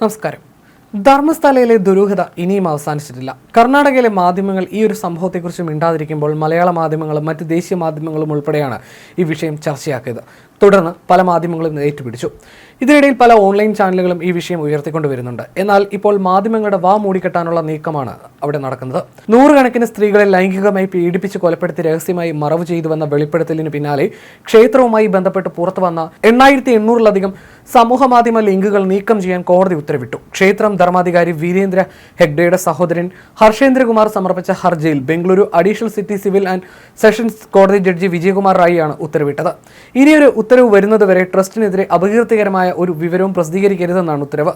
നമസ്കാരം. ധർമ്മസ്ഥലയിലെ ദുരൂഹത ഇനിയും അവസാനിച്ചിട്ടില്ല. കർണാടകയിലെ മാധ്യമങ്ങൾ ഈ ഒരു സംഭവത്തെക്കുറിച്ച് മിണ്ടാതിരിക്കുമ്പോൾ മലയാള മാധ്യമങ്ങളും മറ്റ് ദേശീയ മാധ്യമങ്ങളും ഉൾപ്പെടെയാണ് ഈ വിഷയം ചർച്ചയാക്കിയത്. തുടർന്ന് പല മാധ്യമങ്ങളും ഏറ്റുപിടിച്ചു. ഇതിനിടയിൽ പല ഓൺലൈൻ ചാനലുകളും ഈ വിഷയം ഉയർത്തിക്കൊണ്ടുവരുന്നുണ്ട് എന്നാൽ ഇപ്പോൾ മാധ്യമങ്ങളുടെ വാ മൂടിക്കെട്ടാനുള്ള നീക്കമാണ് അവിടെ നടക്കുന്നത്. നൂറുകണക്കിന് സ്ത്രീകളെ ലൈംഗികമായി പീഡിപ്പിച്ച് കൊലപ്പെടുത്തി രഹസ്യമായി മറവ് ചെയ്തുവെന്ന വെളിപ്പെടുത്തലിന് പിന്നാലെ ക്ഷേത്രവുമായി ബന്ധപ്പെട്ട് പുറത്തു വന്ന എണ്ണായിരത്തി എണ്ണൂറിലധികം സമൂഹ മാധ്യമ ലിങ്കുകൾ നീക്കം ചെയ്യാൻ കോടതി ഉത്തരവിട്ടു. ക്ഷേത്രം ധർമാധികാരി വീരേന്ദ്ര ഹെഗ്ഡയുടെ സഹോദരൻ ഹർഷേന്ദ്രകുമാർ സമർപ്പിച്ച ഹർജിയിൽ Bengaluru additional city civil and sessions കോടതി ജഡ്ജി വിജയകുമാർ റായിയാണ് ഉത്തരവിട്ടത്. ഇനിയൊരു ഉത്തരവ് വരുന്നതുവരെ ട്രസ്റ്റിനെതിരെ അപകീർത്തികരമായ ഒരു വിവരവും പ്രസിദ്ധീകരിക്കരുതെന്നാണ് ഉത്തരവ്.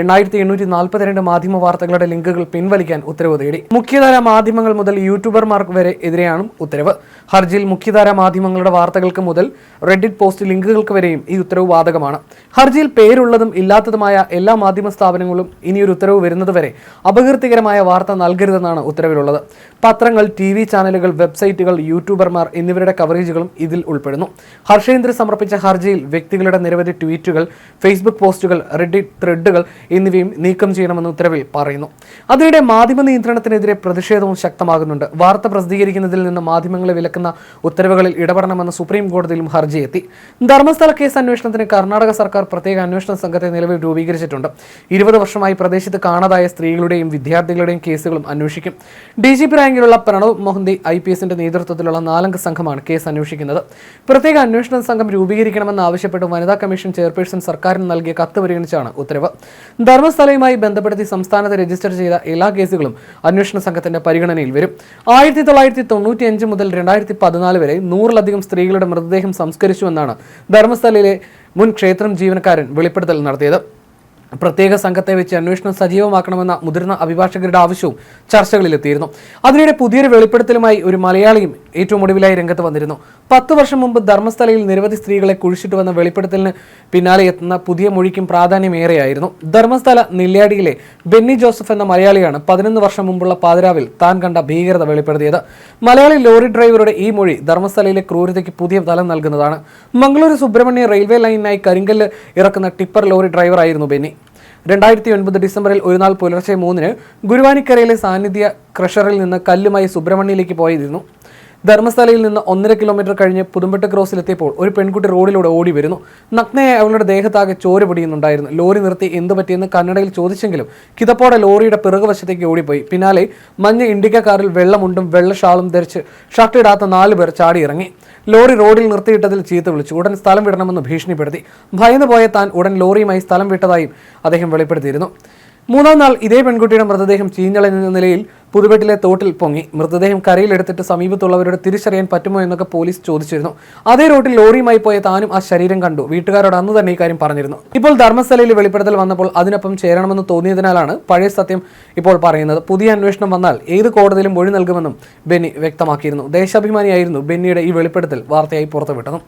എണ്ണായിരത്തി എണ്ണൂറ്റി നാൽപ്പത്തിരണ്ട് മാധ്യമ വാർത്തകളുടെ ലിങ്കുകൾ പിൻവലിക്കാൻ ഉത്തരവ് തേടി. മുഖ്യധാര മാധ്യമങ്ങൾ മുതൽ യൂട്യൂബർമാർക്ക് വരെ എതിരെയാണ് ഉത്തരവ്. ഹർജിയിൽ മുഖ്യധാര മാധ്യമങ്ങളുടെ വാർത്തകൾക്ക് മുതൽ റെഡിറ്റ് പോസ്റ്റ് ലിങ്കുകൾക്ക് വരെയും ഈ ഉത്തരവ് ബാധകമാണ്. ഹർജിയിൽ പേരുള്ളതും ഇല്ലാത്തതുമായ എല്ലാ മാധ്യമ സ്ഥാപനങ്ങളും ഇനിയൊരു ഉത്തരവ് വരുന്നതുവരെ അപകീർത്തികരമായ വാർത്ത നൽകരുതെന്നാണ് ഉത്തരവിലുള്ളത്. പത്രങ്ങൾ ടി ചാനലുകൾ വെബ്സൈറ്റുകൾ യൂട്യൂബർമാർ എന്നിവരുടെ കവറേജുകളും ഇതിൽ ഉൾപ്പെടുന്നു. ഹർഷേന്ദ്ര സമർപ്പിച്ച ഹർജിയിൽ വ്യക്തികളുടെ നിരവധി ട്വീറ്റുകൾ ഫേസ്ബുക്ക് പോസ്റ്റുകൾ റെഡിറ്റ് ത്രെഡുകൾ എന്നിവയും നീക്കം ചെയ്യണമെന്ന് ഉത്തരവിൽ പറയുന്നു. അതിനിടെ മാധ്യമ നിയന്ത്രണത്തിനെതിരെ പ്രതിഷേധവും ശക്തമാകുന്നുണ്ട്. വാർത്ത പ്രസിദ്ധീകരിക്കുന്നതിൽ നിന്ന് മാധ്യമങ്ങളെ വിലക്കുന്ന ഉത്തരവുകളിൽ ഇടപെടണമെന്ന് സുപ്രീം കോടതിയിലും ഹർജി എത്തി. ധർമ്മസ്ഥല കേസ് അന്വേഷണത്തിന് കർണാടക സർക്കാർ പ്രത്യേക അന്വേഷണ സംഘത്തെ നിലവിൽ രൂപീകരിച്ചിട്ടുണ്ട്. ഇരുപത് വർഷമായി പ്രദേശത്ത് കാണാതായ സ്ത്രീകളുടെയും വിദ്യാർത്ഥികളുടെയും കേസുകളും അന്വേഷിക്കും. ഡി ജി പി റാങ്കിലുള്ള പ്രണവ് മൊഹന്തി ഐ പി എസിന്റെ നേതൃത്വത്തിലുള്ള നാലംഗ സംഘമാണ് കേസ് അന്വേഷിക്കുന്നത്. പ്രത്യേക അന്വേഷണ സംഘം രൂപീകരിക്കണമെന്ന് ആവശ്യപ്പെട്ട് വനിതാ കമ്മീഷൻ ചെയർപേഴ്സൺ സർക്കാരിന് നൽകിയ കത്ത് പരിഗണിച്ചാണ് ഉത്തരവ്. ധർമ്മസ്ഥലയുമായി ബന്ധപ്പെടുത്തി സംസ്ഥാനത്ത് രജിസ്റ്റർ ചെയ്ത എല്ലാ കേസുകളും അന്വേഷണ സംഘത്തിന്റെ പരിഗണനയിൽ വരും. ആയിരത്തി തൊള്ളായിരത്തി തൊണ്ണൂറ്റി അഞ്ച് മുതൽ രണ്ടായിരത്തി പതിനാല് വരെ നൂറിലധികം സ്ത്രീകളുടെ മൃതദേഹം സംസ്കരിച്ചുവെന്നാണ് ധർമ്മസ്ഥലയിലെ മുൻ ക്ഷേത്രം ജീവനക്കാരൻ വെളിപ്പെടുത്തൽ നടത്തിയത്. പ്രത്യേക സംഘത്തെ വെച്ച് അന്വേഷണം സജീവമാക്കണമെന്ന മുതിർന്ന അഭിഭാഷകരുടെ ആവശ്യവും ചർച്ചകളിലെത്തിയിരുന്നു. അതിനിടെ പുതിയൊരു വെളിപ്പെടുത്തലുമായി ഒരു മലയാളിയും ഏറ്റവും ഒടുവിലായി രംഗത്ത് വന്നിരുന്നു. പത്ത് വർഷം മുമ്പ് ധർമ്മസ്ഥലയിൽ നിരവധി സ്ത്രീകളെ കുഴിച്ചിട്ട് വന്ന വെളിപ്പെടുത്തലിന് പിന്നാലെ എത്തുന്ന പുതിയ മൊഴിക്കും പ്രാധാന്യമേറെയായിരുന്നു. ധർമ്മസ്ഥല നെല്ലിയാടിയിലെ ബെന്നി ജോസഫ് എന്ന മലയാളിയാണ് പതിനൊന്ന് വർഷം മുമ്പുള്ള പാതിരാവിൽ താൻ കണ്ട ഭീകരത വെളിപ്പെടുത്തിയത്. മലയാളി ലോറി ഡ്രൈവറുടെ ഈ മൊഴി ധർമ്മസ്ഥലയിലെ ക്രൂരതയ്ക്ക് പുതിയ തലം നൽകുന്നതാണ്. മംഗളൂരു സുബ്രഹ്മണ്യ റെയിൽവേ ലൈനിനായി കരിങ്കല്ല് ഇറക്കുന്ന ടിപ്പർ ലോറി ഡ്രൈവറായിരുന്നു ബെന്നി. രണ്ടായിരത്തി ഒൻപത് ഡിസംബറിൽ ഒരു നാൾ പുലർച്ചെ മൂന്നിന് ഗുരുവാനിക്കരയിലെ സാന്നിധ്യ ക്രഷറിൽ നിന്ന് കല്ലുമായി സുബ്രഹ്മണ്യയിലേക്ക് പോയിരുന്നു. ധർമ്മസ്ഥലയിൽ നിന്ന് ഒന്നര കിലോമീറ്റർ കഴിഞ്ഞ് പുതുമ്പെട്ട് ക്രോസിലെത്തിയപ്പോൾ ഒരു പെൺകുട്ടി റോഡിലൂടെ ഓടി വരുന്നു. നഗ്നയായി അവളുടെ ദേഹത്താകെ ചോര പൊടിയുന്നുണ്ടായിരുന്നു. ലോറി നിർത്തി എന്തു പറ്റിയെന്ന് കന്നഡയിൽ ചോദിച്ചെങ്കിലും കിതപ്പോടെ ലോറിയുടെ പിറകുവശത്തേക്ക് ഓടിപ്പോയി. പിന്നാലെ മഞ്ഞ ഇൻഡിക്ക കാറിൽ വെള്ളമുണ്ടും വെള്ള ഷാളും ധരിച്ച് ഷർട്ടിടാത്ത നാലുപേർ ചാടിയിറങ്ങി ലോറി റോഡിൽ നിർത്തിയിട്ടതിൽ ചീത്ത വിളിച്ചു. ഉടൻ സ്ഥലം വിടണമെന്ന് ഭീഷണിപ്പെടുത്തി. ഭയന്നു പോയ താൻ ഉടൻ ലോറിയുമായി സ്ഥലം വിട്ടതായും അദ്ദേഹം വെളിപ്പെടുത്തിയിരുന്നു. മൂന്നാം നാൾ ഇതേ പെൺകുട്ടിയുടെ മൃതദേഹം ചീഞ്ഞളഞ്ഞ നിലയിൽ പുതുവെട്ടിലെ തോട്ടിൽ പൊങ്ങി. മൃതദേഹം കരയിലെടുത്തിട്ട് സമീപത്തുള്ളവരോട് തിരിച്ചറിയാൻ പറ്റുമോ എന്നൊക്കെ പോലീസ് ചോദിച്ചിരുന്നു. അതേ റോട്ടിൽ ലോറിയുമായി പോയ താനും ആ ശരീരം കണ്ടു. വീട്ടുകാരോട് അന്ന് തന്നെ ഇക്കാര്യം പറഞ്ഞിരുന്നു. ഇപ്പോൾ ധർമ്മസ്ഥലയിൽ വെളിപ്പെടുത്തൽ വന്നപ്പോൾ അതിനൊപ്പം ചേരണമെന്ന് തോന്നിയതിനാലാണ് പഴയ സത്യം ഇപ്പോൾ പറയുന്നത്. പുതിയ അന്വേഷണം വന്നാൽ ഏത് കോടതിയിലും മൊഴി നൽകുമെന്നും ബെന്നി വ്യക്തമാക്കിയിരുന്നു. ദേശാഭിമാനിയായിരുന്നു ബെന്നിയുടെ ഈ വെളിപ്പെടുത്തൽ വാർത്തയായി പുറത്തുവിട്ടതും.